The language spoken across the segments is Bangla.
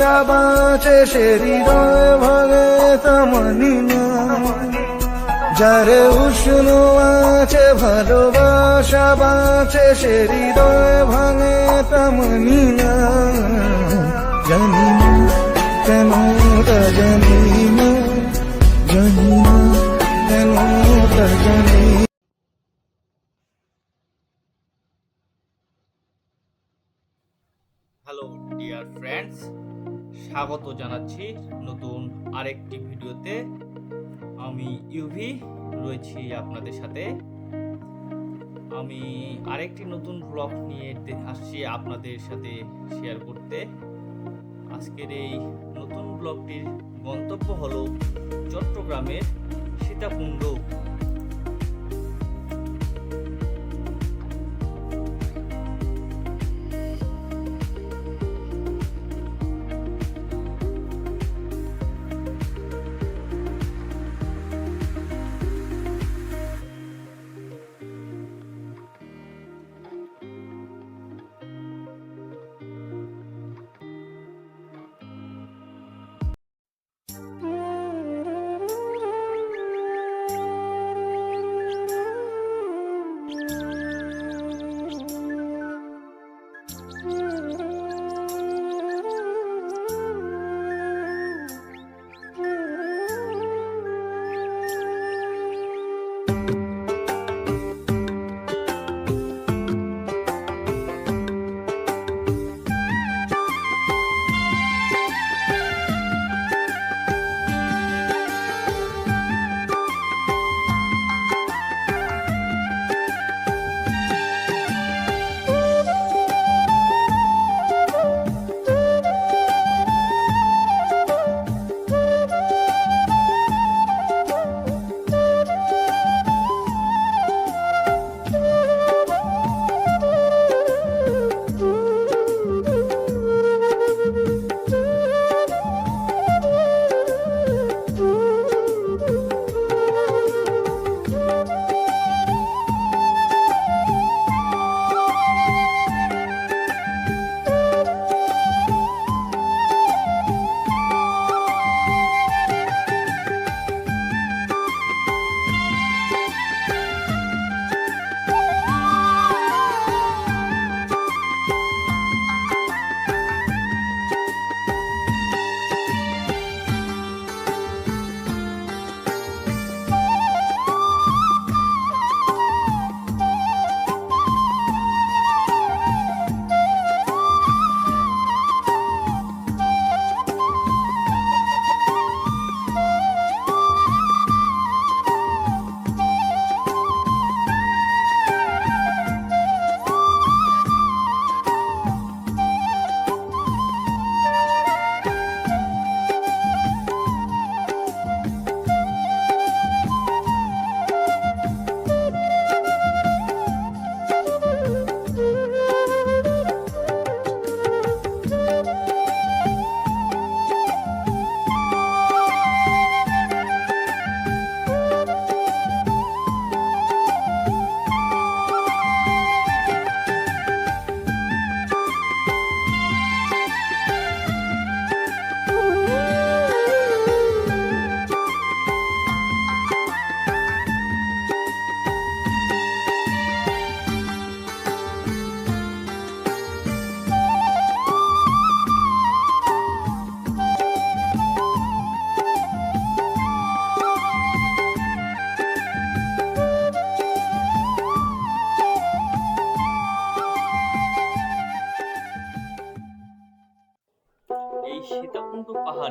বাঁচে সে হৃদয় ভাঙে তা মানি না। যারে উষ্ণ আছে, ভালোবাসা বাঁচে সে হৃদয় ভাঙে তা না। জানি কেন জানি জানি কেন জানি হ্যালো ডিয়ার ফ্রেন্ডস স্বাগত জানাচ্ছি নতুন আরেকটি ভিডিওতে। আমি ইউভি রয়েছি আপনাদের সাথে। আমি আরেকটি নতুন ব্লগ নিয়ে আসছি আপনাদের সাথে শেয়ার করতে। আজকের এই নতুন ব্লগটির গন্তব্য হলো চট্টগ্রামের সীতাকুণ্ড।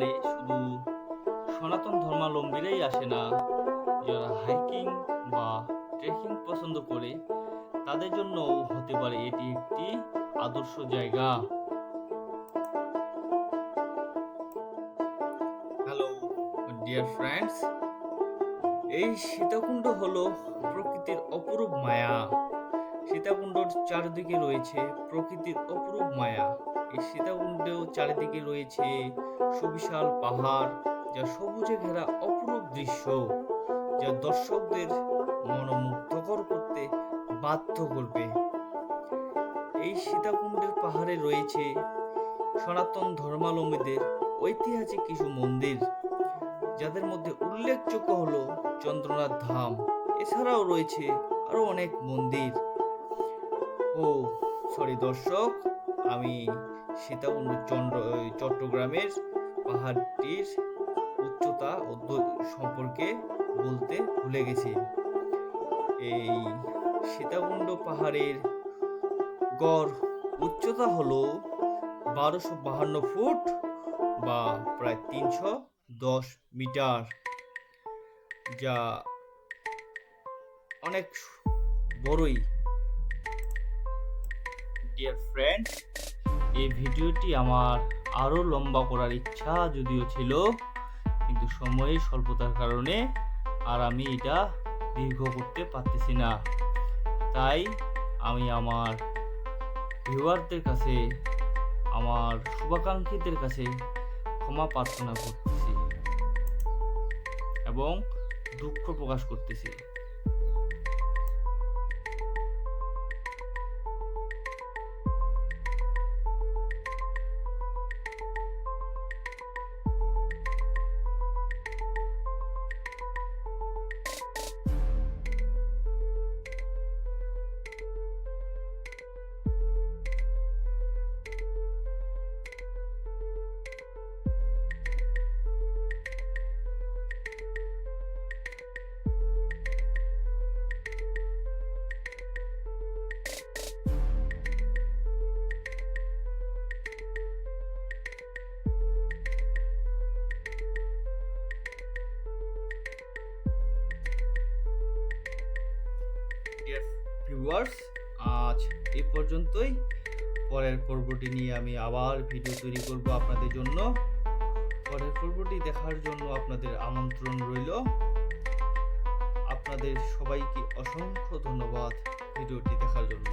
পাহাড়ে শুধু সনাতন ধর্মাবলম্বীরাই আসে না। যারা হাইকিং বা ট্রেকিং পছন্দ করে, তাদের জন্য হতে পারে এটি একটি আদর্শ জায়গা। হ্যালো ডিয়ার ফ্রেন্ডস এই সীতাকুণ্ড হলো প্রকৃতির অপরূপ মায়া। সীতাকুণ্ডর চারিদিকে রয়েছে প্রকৃতির অপরূপ মায়া। এই সীতাকুণ্ডেও চারিদিকে রয়েছে সুবিশাল পাহাড়, যা সবুজে ঘেরা অপরূপ দৃশ্য, যা দর্শকদের মনোমুগ্ধকর করতে বাধ্য করবে। এই সীতাকুণ্ডের পাহাড়ে রয়েছে সনাতন ধর্মাবলম্বীদের ঐতিহাসিক কিছু মন্দির, যাদের মধ্যে উল্লেখযোগ্য হলো চন্দ্রনাথ ধাম। এছাড়াও রয়েছে আরও অনেক মন্দির। ও সরি দর্শক, আমি সীতাকুণ্ড চন্দ্র চট্টগ্রামের পাহাড়টির উচ্চতা সম্পর্কে বলতে ভুলে গেছি। এই সীতাকুণ্ড পাহাড়ের গড় উচ্চতা হলো বারোশো বাহান্ন ফুট বা প্রায় তিনশো দশ মিটার, যা অনেক বড়ই। ডিয়ার ফ্রেন্ড এই ভিডিওটি আমার আরও লম্বা করার ইচ্ছা যদিও ছিল, কিন্তু সময়ের স্বল্পতার কারণে আর আমি এটা দীর্ঘ করতে পারতেছি না। তাই আমি আমার ভিউয়ারদের কাছে, আমার শুভাকাঙ্ক্ষীদের কাছে ক্ষমা প্রার্থনা করতেছি এবং দুঃখ প্রকাশ করতেছি। ভিউয়ার্স আজ এ পর্যন্তই। পরের পর্বটি নিয়ে আমি আবার ভিডিও তৈরি করব আপনাদের জন্য। পরের পর্বটি দেখার জন্য আপনাদের আমন্ত্রণ রইল। আপনাদের সবাইকে অসংখ্য ধন্যবাদ ভিডিওটি দেখার জন্য।